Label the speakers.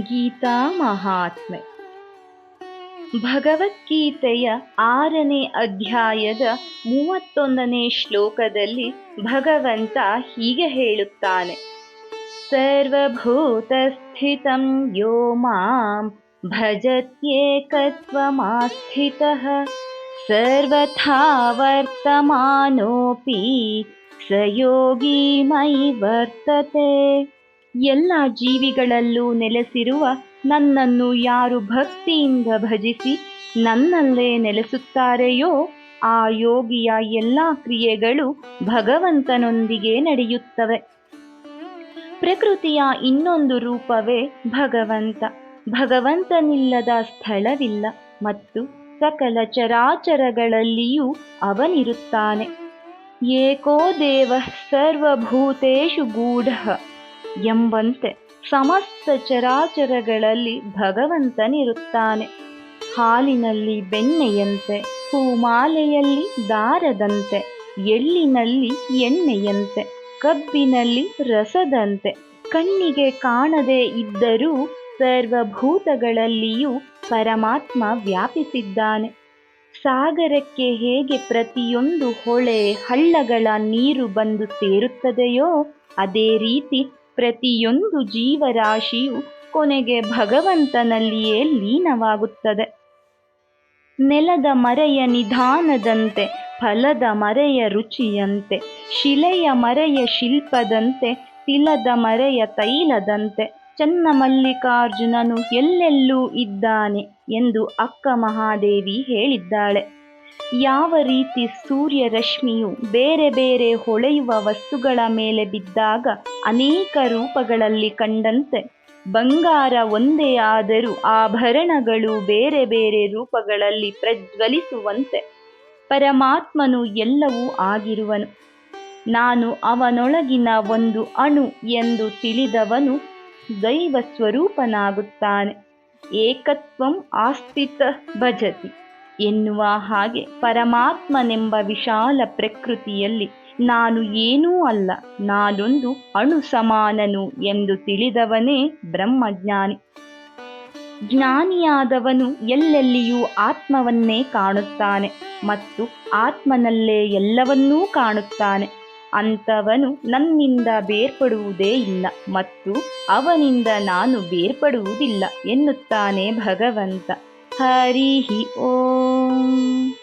Speaker 1: ಗೀತಾ ಮಹಾತ್ಮೆ. ಭಗವದ್ಗೀತೆಯ ಆರನೇ ಅಧ್ಯಾಯದ ಮೂವತ್ತೊಂದನೇ ಶ್ಲೋಕದಲ್ಲಿ ಭಗವಂತ ಹೀಗೆ ಹೇಳುತ್ತಾನೆ. ಸರ್ವಭೂತಸ್ಥಿತಂ ಯೋ ಮಾಂ ಭಜತ್ಯೇಕತ್ವಮಾಸ್ಥಿತಃ ಸರ್ವಥಾ ವರ್ತಮಾನೋಪಿ ಸಯೋಗಿ ಯೋಗಿ ಮೈ ವರ್ತತೆ ಎಲ್ಲ ಜೀವಿಗಳಲ್ಲೂ ನೆಲೆಸಿರುವ ನನ್ನನ್ನು ಯಾರು ಭಕ್ತಿಯಿಂದ ಭಜಿಸಿ ನನ್ನಲ್ಲೇ ನೆಲೆಸುತ್ತಾರೆಯೋ ಆ ಯೋಗಿಯ ಎಲ್ಲ ಕ್ರಿಯೆಗಳು ಭಗವಂತನೊಂದಿಗೆ ನಡೆಯುತ್ತವೆ. ಪ್ರಕೃತಿಯ ಇನ್ನೊಂದು ರೂಪವೇ ಭಗವಂತ. ಭಗವಂತನಿಲ್ಲದ ಸ್ಥಳವಿಲ್ಲ ಮತ್ತು ಸಕಲ ಚರಾಚರಗಳಲ್ಲಿಯೂ ಅವನಿರುತ್ತಾನೆ. ಏಕೋ ದೇವ ಸರ್ವಭೂತೇಶು ಗೂಢ. ಎಂಬಂತೆ ಸಮಸ್ತ ಚರಾಚರಗಳಲ್ಲಿ ಭಗವಂತನಿರುತ್ತಾನೆ. ಹಾಲಿನಲ್ಲಿ ಬೆಣ್ಣೆಯಂತೆ, ಹೂಮಾಲೆಯಲ್ಲಿ ದಾರದಂತೆ, ಎಳ್ಳಿನಲ್ಲಿ ಎಣ್ಣೆಯಂತೆ, ಕಬ್ಬಿನಲ್ಲಿ ರಸದಂತೆ, ಕಣ್ಣಿಗೆ ಕಾಣದೇ ಇದ್ದರೂ ಸರ್ವಭೂತಗಳಲ್ಲಿಯೂ ಪರಮಾತ್ಮ ವ್ಯಾಪಿಸಿದ್ದಾನೆ. ಸಾಗರಕ್ಕೆ ಹೇಗೆ ಪ್ರತಿಯೊಂದು ಹೊಳೆ ಹಳ್ಳಗಳ ನೀರು ಬಂದು ಸೇರುತ್ತದೆಯೋ ಅದೇ ರೀತಿ ಪ್ರತಿಯೊಂದು ಜೀವರಾಶಿಯು ಕೊನೆಗೆ ಭಗವಂತನಲ್ಲಿಯೇ ಲೀನವಾಗುತ್ತದೆ. ನೆಲದ ಮರೆಯ ನಿಧಾನದಂತೆ, ಫಲದ ಮರೆಯ ರುಚಿಯಂತೆ, ಶಿಲೆಯ ಮರೆಯ ಶಿಲ್ಪದಂತೆ, ತಿಲದ ಮರೆಯ ತೈಲದಂತೆ, ಚನ್ನಮಲ್ಲಿಕಾರ್ಜುನನು ಎಲ್ಲೆಲ್ಲೂ ಇದ್ದಾನೆ ಎಂದು ಅಕ್ಕ ಮಹಾದೇವಿ ಹೇಳಿದ್ದಾಳೆ. ಯಾವ ರೀತಿ ಸೂರ್ಯ ರಶ್ಮಿಯು ಬೇರೆ ಬೇರೆ ಹೊಳೆಯುವ ವಸ್ತುಗಳ ಮೇಲೆ ಬಿದ್ದಾಗ ಅನೇಕ ರೂಪಗಳಲ್ಲಿ ಕಂಡಂತೆ, ಬಂಗಾರ ಒಂದೇ ಆದರೂ ಆಭರಣಗಳು ಬೇರೆ ಬೇರೆ ರೂಪಗಳಲ್ಲಿ ಪ್ರಜ್ವಲಿಸುವಂತೆ ಪರಮಾತ್ಮನು ಎಲ್ಲವೂ ಆಗಿರುವನು. ನಾನು ಅವನೊಳಗಿನ ಒಂದು ಅಣು ಎಂದು ತಿಳಿದವನು ದೈವ ಸ್ವರೂಪನಾಗುತ್ತಾನೆ ಏಕತ್ವಂ ಆಸ್ತಿತ ಭಜತಿ. ಎನ್ನುವ ಹಾಗೆ ಪರಮಾತ್ಮನೆಂಬ ವಿಶಾಲ ಪ್ರಕೃತಿಯಲ್ಲಿ ನಾನು ಏನೂ ಅಲ್ಲ, ನಾನೊಂದು ಅಣು ಸಮಾನನು ಎಂದು ತಿಳಿದವನೇ ಬ್ರಹ್ಮಜ್ಞಾನಿ. ಜ್ಞಾನಿಯಾದವನು ಎಲ್ಲೆಲ್ಲಿಯೂ ಆತ್ಮವನ್ನೇ ಕಾಣುತ್ತಾನೆ ಮತ್ತು ಆತ್ಮನಲ್ಲೇ ಎಲ್ಲವನ್ನೂ ಕಾಣುತ್ತಾನೆ. ಅಂಥವನು ನನ್ನಿಂದ ಬೇರ್ಪಡುವುದೇ ಇಲ್ಲ ಮತ್ತು ಅವನಿಂದ ನಾನು ಬೇರ್ಪಡುವುದಿಲ್ಲ ಎನ್ನುತ್ತಾನೆ ಭಗವಂತ. हरिः ओम्।